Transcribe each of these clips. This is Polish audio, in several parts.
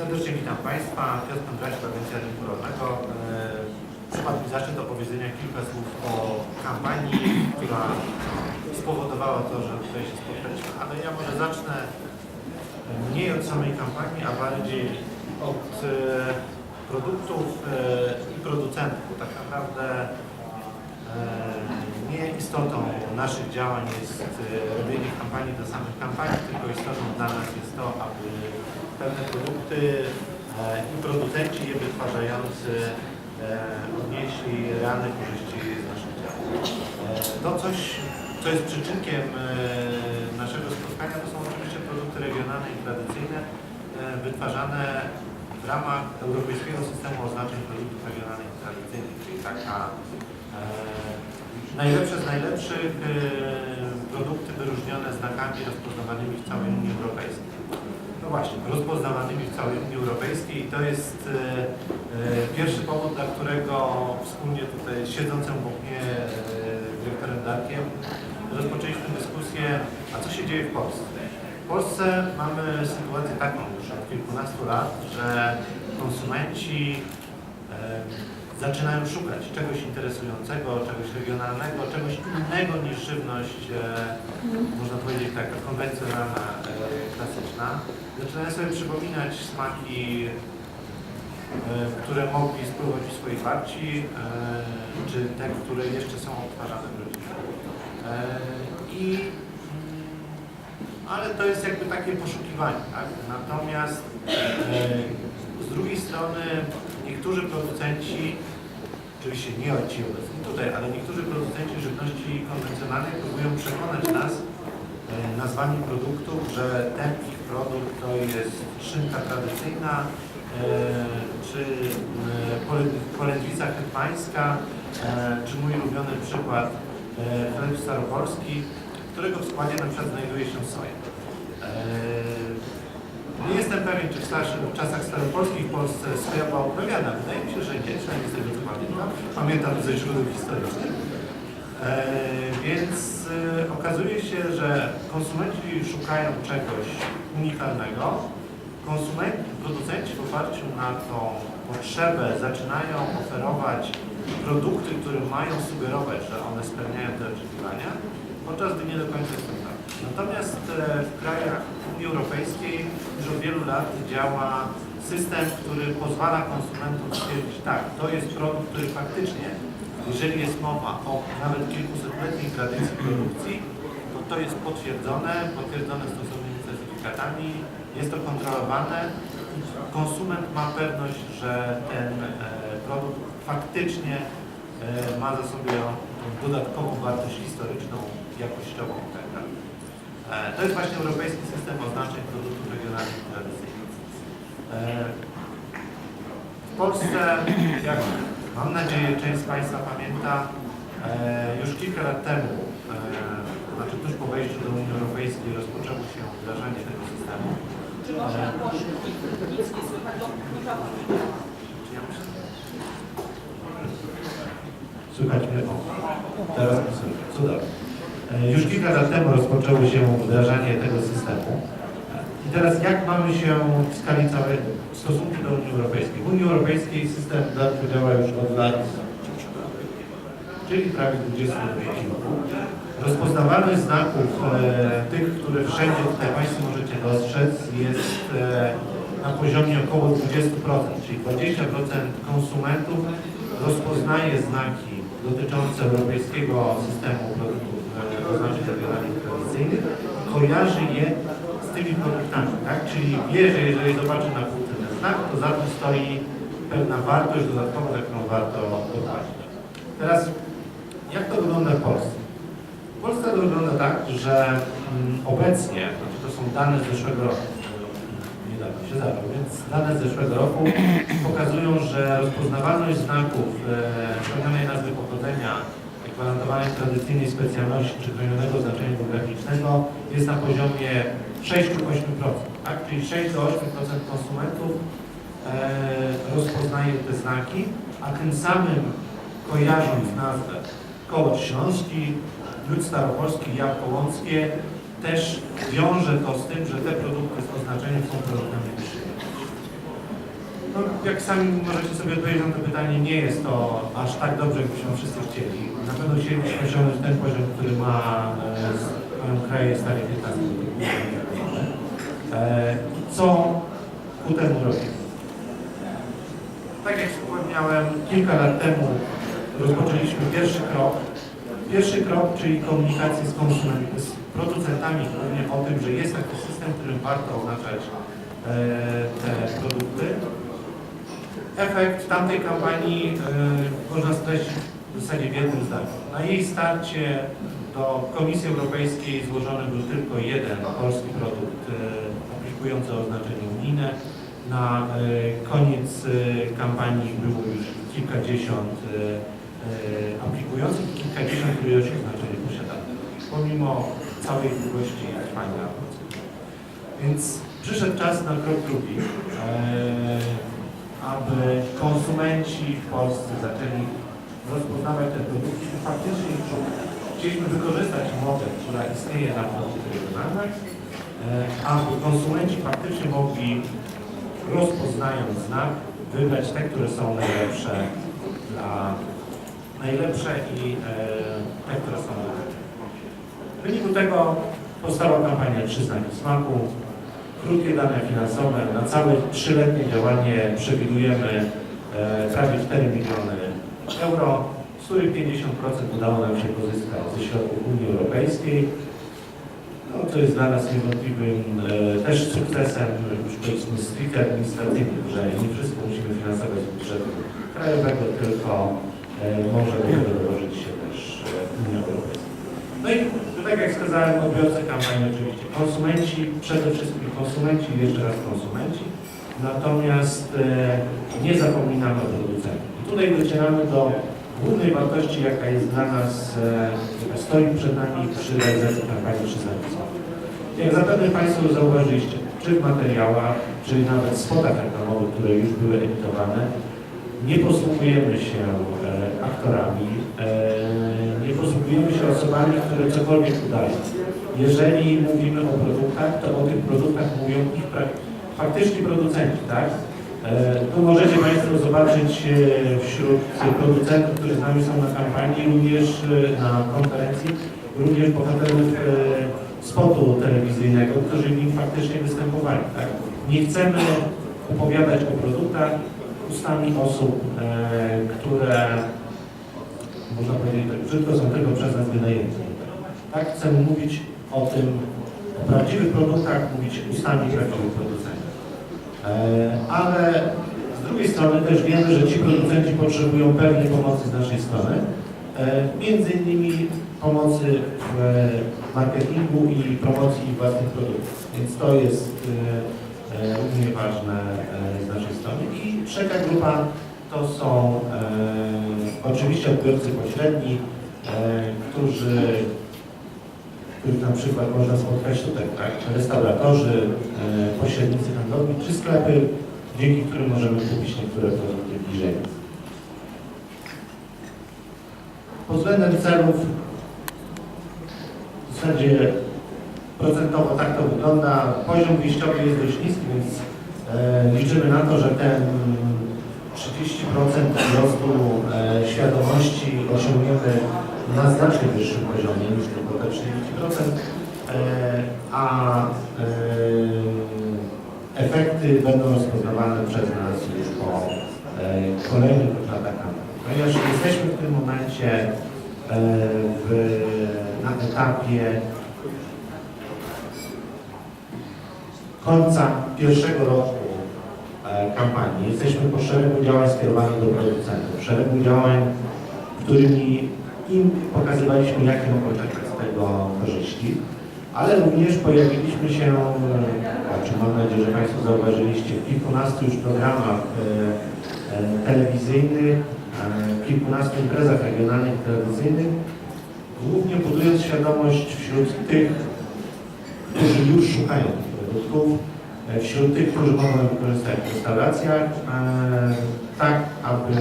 Serdecznie witam Państwa. Piotr Kondraśko, Agencja Rynku Rolnego. E, Przypadł mi zaszczyt opowiedzenia kilka słów o kampanii, która spowodowała to, że tutaj się spotkaliśmy, ale ja może zacznę mniej od samej kampanii, a bardziej od e, produktów e, i producentów. Tak naprawdę nie istotą naszych działań jest robienie kampanii dla samych kampanii, tylko istotą dla nas jest to, aby pewne produkty e, i producenci je wytwarzający e, odnieśli realne korzyści z naszych działań. E, To coś, co jest przyczynkiem naszego spotkania, to są oczywiście produkty regionalne i tradycyjne wytwarzane w ramach Europejskiego Systemu Oznaczeń Produktów Regionalnych i Tradycyjnych, czyli taka najlepsze z najlepszych produkty wyróżnione znakami rozpoznawanymi w całej Unii Europejskiej. No właśnie, rozpoznawanymi w całej Unii Europejskiej i to jest e, e, pierwszy powód, dla którego wspólnie tutaj siedzącym obok mnie e, dyrektorem Darkiem rozpoczęliśmy dyskusję, a co się dzieje w Polsce. W Polsce mamy sytuację taką już od kilkunastu lat, że konsumenci zaczynają szukać czegoś interesującego, czegoś regionalnego, czegoś innego niż żywność, e, można powiedzieć taka konwencjonalna, e, klasyczna. Zaczynają sobie przypominać smaki, e, które mogli spróbować w swojej babci, e, czy te, które jeszcze są odtwarzane w rodzinie. E, I ale to jest jakby takie poszukiwanie, tak? Natomiast e, z drugiej strony niektórzy producenci, oczywiście nie ci obecni tutaj, ale niektórzy producenci żywności konwencjonalnej próbują przekonać nas e, nazwami produktów, że ten ich produkt to jest szynka tradycyjna, e, czy e, polędwica hetmańska, e, czy mój ulubiony przykład e, chleb staropolski, którego w składzie na przykład znajduje się soja. Nie jestem pewien, czy w, starszych, w czasach staropolskich w Polsce soja była uprawiana. Wydaje mi się, że nie, przynajmniej z tego co pamiętam. Ze źródeł historycznych. Eee, Więc e, okazuje się, że konsumenci szukają czegoś unikalnego. Konsumenci, producenci w oparciu na tą potrzebę zaczynają oferować produkty, które mają sugerować, że one spełniają te oczekiwania, podczas gdy nie do końca to tak. Natomiast e, w krajach Unii Europejskiej już od wielu lat działa system, który pozwala konsumentom stwierdzić, tak, to jest produkt, który faktycznie, jeżeli jest mowa o nawet kilkusetletniej tradycji produkcji, to to jest potwierdzone, potwierdzone stosownymi certyfikatami, jest to kontrolowane. Konsument ma pewność, że ten e, produkt faktycznie e, ma za sobie dodatkową wartość historyczną, jakościową itd. E, To jest właśnie europejski system oznaczeń produktów regionalnych i tradycyjnych. W Polsce, jak mam nadzieję część z Państwa pamięta, e, już kilka lat temu, e, znaczy tuż po wejściu do Unii Europejskiej rozpoczęło się wdrażanie tego systemu. Czy można głośno? Nic nie słychać, muszę- Słychać mnie? Teraz mnie słychać. Cudownie. E, Już kilka lat temu rozpoczęło się wdrażanie tego systemu. I teraz jak mamy się w skali całej w stosunku do Unii Europejskiej? W Unii Europejskiej system DAT działa już od lat, czyli prawie 20 kilku. Rozpoznawalność znaków, e, tych, które wszędzie tutaj Państwo możecie dostrzec, jest e, na poziomie około 20%, czyli 20% konsumentów rozpoznaje znaki dotyczące europejskiego systemu produktów e, oznaczeń regionalnych i tradycyjnych kojarzy je tymi produktami, tak? Czyli wie, że jeżeli zobaczy na półce ten znak, to za tym stoi pewna wartość dodatkowa, za którą warto dopłacić. Teraz, jak to wygląda w Polsce? W Polsce to wygląda tak, że mm, obecnie, znaczy to są dane z zeszłego roku, niedawno się zaczął, więc dane z zeszłego roku pokazują, że rozpoznawalność znaków spełnionej nazwy pochodzenia, gwarantowanej tradycyjnej specjalności czy chronionego znaczenia geograficznego jest na poziomie 6-8%, tak? czyli 6 do 8% konsumentów e, rozpoznaje te znaki, a tym samym kojarząc nazwę Kołocz Śląski, Lud Staropolski, Jabłko Łąckie, też wiąże to z tym, że te produkty z oznaczeniem są produktami jakości. No, jak sami możecie sobie odpowiedzieć na to pytanie, nie jest to aż tak dobrze, jakbyśmy wszyscy chcieli. Na pewno chcielibyśmy osiągnąć ten poziom, który ma e, kraje starej 15. E, I co ku temu robimy? Tak jak wspomniałem, kilka lat temu rozpoczęliśmy pierwszy krok. Pierwszy krok, czyli komunikację z, konsument, z producentami głównie o tym, że jest taki system, którym warto oznaczać e, te produkty. Efekt tamtej kampanii e, można streścić w zasadzie w jednym zdaniu. Na jej starcie do Komisji Europejskiej złożony był tylko jeden polski produkt e, aplikujący oznaczenie unijne. Na e, koniec e, kampanii było już kilkadziesiąt e, aplikujących kilkadziesiąt, które już oznaczenie posiadały, pomimo całej długości trwania procedury. Więc przyszedł czas na krok drugi, aby konsumenci w Polsce zaczęli rozpoznawać te produkty i faktycznie chcieliśmy wykorzystać modę, która istnieje na regionalnych, e, aby konsumenci faktycznie mogli rozpoznając znak, wybrać te, które są najlepsze dla najlepsze i e, te, które są najlepsze. W wyniku tego powstała kampania Trzy znaki smaku. Krótkie dane finansowe. Na całe trzyletnie działanie przewidujemy e, prawie 4 miliony euro, z których 50% udało nam się pozyskać ze środków Unii Europejskiej. No, to jest dla nas niewątpliwym e, też sukcesem, już powiedzmy stricte administracyjnym, że nie wszystko musimy finansować z budżetu krajowego, tylko e, może do dołożyć się też e, Unia Europejska. No i tak jak wskazałem, odbiorcy kampanii oczywiście konsumenci, przede wszystkim konsumenci jeszcze raz konsumenci, natomiast e, nie zapominamy o producentach. I tutaj docieramy do głównej wartości, jaka jest dla nas, e, stoi przed nami przy realizacji kampanii przyzwoitości. Jak zapewne Państwo zauważyliście, czy w materiałach, czy nawet spotach reklamowych, które już były emitowane, nie posługujemy się e, aktorami, e, nie posługujemy się osobami, które cokolwiek udają. Jeżeli mówimy o produktach, to o tych produktach mówią ich faktyczni producenci, tak? E, Tu możecie Państwo zobaczyć e, wśród producentów, którzy z nami są na kampanii, również e, na konferencji, również bohaterów spotu telewizyjnego, którzy w nim faktycznie występowali. Tak? Nie chcemy opowiadać o produktach ustami osób, które, można powiedzieć tak brzydko, są tylko przez nas wynajęte. Tak? Chcemy mówić o tym, o prawdziwych produktach, mówić ustami prawdziwych producentów. E, ale z drugiej strony też wiemy, że ci producenci potrzebują pewnej pomocy z naszej strony, e, między innymi pomocy w marketingu i promocji własnych produktów. Więc to jest e, e, równie ważne z naszej strony. I trzecia grupa to są oczywiście odbiorcy pośredni, którzy których na przykład można spotkać tutaj, tak? Restauratorzy, e, pośrednicy handlowi, czy sklepy, dzięki którym możemy kupić niektóre produkty bliżej. Pod względem celów w zasadzie procentowo tak to wygląda. Poziom wyjściowy jest dość niski, więc e, liczymy na to, że ten 30% wzrostu e, świadomości osiągniemy na znacznie wyższym poziomie niż tylko te 30%, e, a e, efekty będą rozpoznawane przez nas już po e, kolejnych latach. Ponieważ jesteśmy w tym momencie w, na etapie końca pierwszego roku kampanii. Jesteśmy po szeregu działań skierowanych do producentów, szeregu działań, którymi im pokazywaliśmy, jakie mogą czerpać z tego korzyści, ale również pojawiliśmy się, e, o czym mam nadzieję, że Państwo zauważyliście, w kilkunastu już programach e, e, telewizyjnych, e, kilkunastu imprezach regionalnych i telewizyjnych, głównie budując świadomość wśród tych, którzy już szukają tych produktów, e, wśród tych, którzy mogą wykorzystać w restauracjach, e, tak aby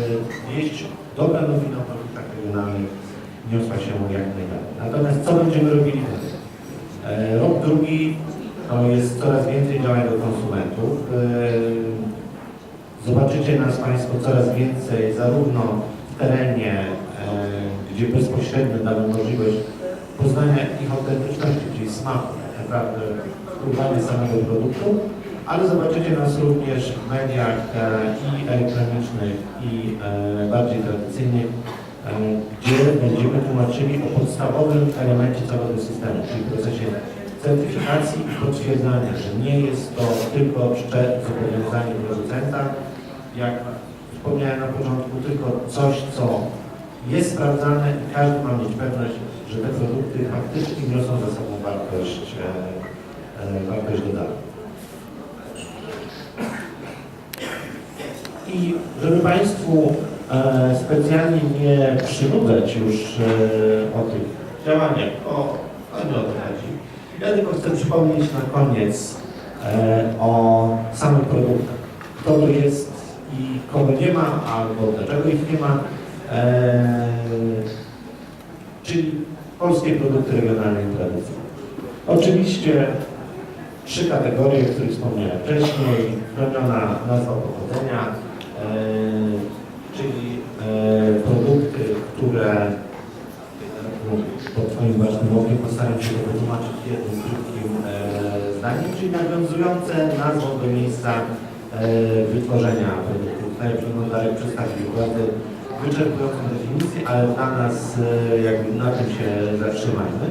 jeść dobre nowiny o produktach regionalnych niosła się jak najdalej. Natomiast co będziemy robili dalej? E, Rok drugi to jest coraz więcej do konsumentów. E, Zobaczycie nas Państwo coraz więcej, zarówno w terenie, e, gdzie bezpośrednio damy możliwość poznania ich autentyczności, czyli smaku, tak naprawdę spróbowania samego produktu, ale zobaczycie nas również w mediach i elektronicznych, i bardziej tradycyjnych, gdzie będziemy tłumaczyli o podstawowym elemencie całego systemu, czyli procesie certyfikacji i potwierdzania, że nie jest to tylko czcze zobowiązanie producenta, jak wspomniałem na początku, tylko coś, co jest sprawdzane i każdy ma mieć pewność, że te produkty faktycznie niosą za sobą wartość, e, e, wartość dodaną. I żeby Państwu e, specjalnie nie przynudzać już e, o tych działaniach, o, o nie o to chodzi, ja tylko chcę przypomnieć na koniec e, o samych produktach. Kto to jest i kogo nie ma, albo dlaczego ich nie ma. E, czyli polskie produkty regionalne i tradycyjne. Oczywiście trzy kategorie, o których wspomniałem wcześniej. Chroniona nazwa pochodzenia, czyli e, produkty, które pod Twoim ważnym okiem postaram się to wytłumaczyć jednym krótkim e, zdaniem, czyli nawiązujące nazwą do miejsca e, wytworzenia produktu. Tutaj przeglądarek przedstawił bardzo wyczerpującą definicję, ale dla nas e, jakby na tym się zatrzymajmy.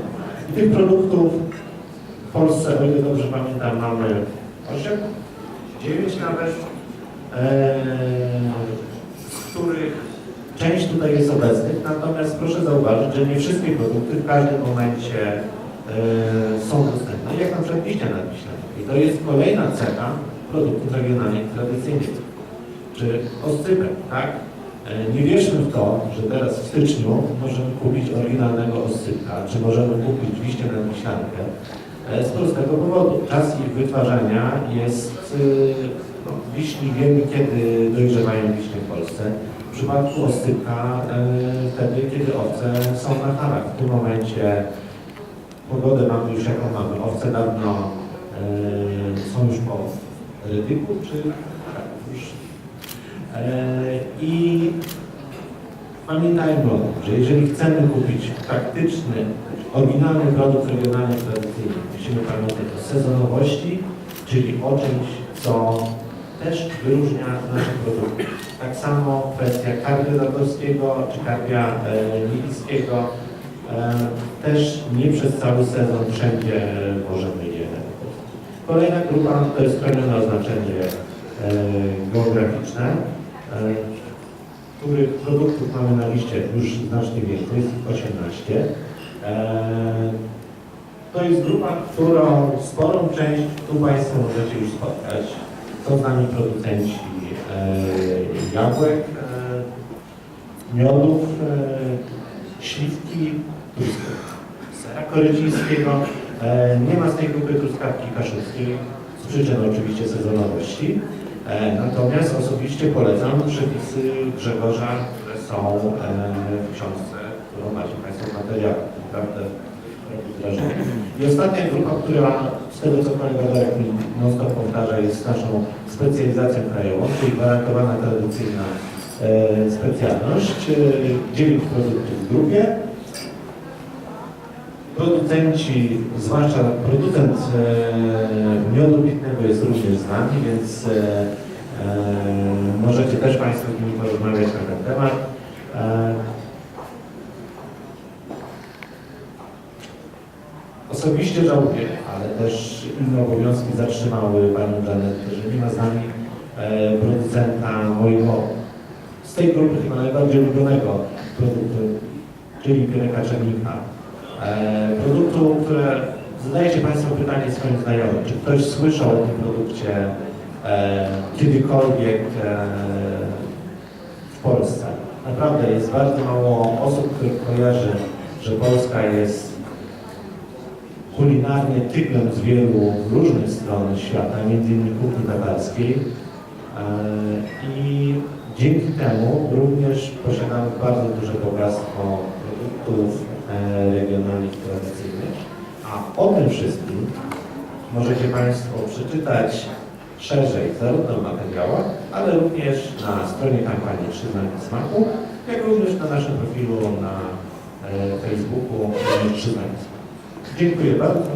I tych produktów w Polsce, o ile dobrze pamiętam, mamy 8, 9 nawet, e, z których Część tutaj jest obecnych, natomiast proszę zauważyć, że nie wszystkie produkty w każdym momencie e, są dostępne, jak na przykład liścia nadwiślane. I to jest kolejna cecha produktów regionalnych tradycyjnych. Czy oscypek, tak? E, nie wierzmy w to, że teraz w styczniu możemy kupić oryginalnego oscypka, czy możemy kupić liście nadwiślankę. E, z prostego powodu. Czas ich wytwarzania jest, wiśni wiemy kiedy dojrzewają wiśnie w Polsce. W przypadku oscypka e, wtedy, kiedy owce są na tarach. W tym momencie pogodę mamy już jaką mamy. Owce dawno e, są już po rydyku, czy tak, już. E, I pamiętajmy o tym, że jeżeli chcemy kupić praktyczny, oryginalny produkt regionalny, tradycyjny, musimy pamiętać o sezonowości, czyli o czymś, co też wyróżnia nasze produkty. Tak samo kwestia karpia zatowskiego czy karpia e, niemieckiego e, też nie przez cały sezon wszędzie możemy je. Kolejna grupa to jest chronione oznaczenie e, geograficzne, których produktów mamy na liście już znacznie więcej, jest ich 18. E, to jest grupa, którą sporą część tu Państwo możecie już spotkać. Z nami producenci e, jabłek, e, miodów, e, śliwki, trusk- sera korycińskiego. Nie ma z tej grupy truskawki kaszubskiej, z przyczyn oczywiście sezonowości. Natomiast osobiście polecam przepisy Grzegorza, które są w książce, którą macie Państwo w materiałach. I ostatnia grupa, która z tego co kolega Darek mi non-stop powtarza, jest naszą specjalizacją krajową, czyli gwarantowana tradycyjna e, specjalność. E, dziewięć produktów w grupie. Producenci, zwłaszcza producent e, miodu pitnego jest również z nami, więc e, e, możecie też Państwo z nimi porozmawiać na ten temat. E, Osobiście żałuję, ale też inne obowiązki zatrzymały Panią Janetę, że nie ma z nami e, producenta mojego, z tej grupy chyba najbardziej ulubionego produktu, czyli Piereka Czernika. E, produktu, które zadajecie Państwo pytanie swoim znajomym, czy ktoś słyszał o tym produkcie e, kiedykolwiek e, w Polsce. Naprawdę jest bardzo mało osób, które kojarzy, że Polska jest kulinarnie tyglem z wielu różnych stron świata, innymi kuchni tatarskiej. E, I dzięki temu również posiadamy bardzo duże bogactwo produktów e, regionalnych tradycyjnych. A o tym wszystkim możecie Państwo przeczytać szerzej, zarówno w materiałach, ale również na stronie kampanii Przyznaki Smaku, jak również na naszym profilu na e, Facebooku e, Przyznaki Smaku. Dziękuję bardzo.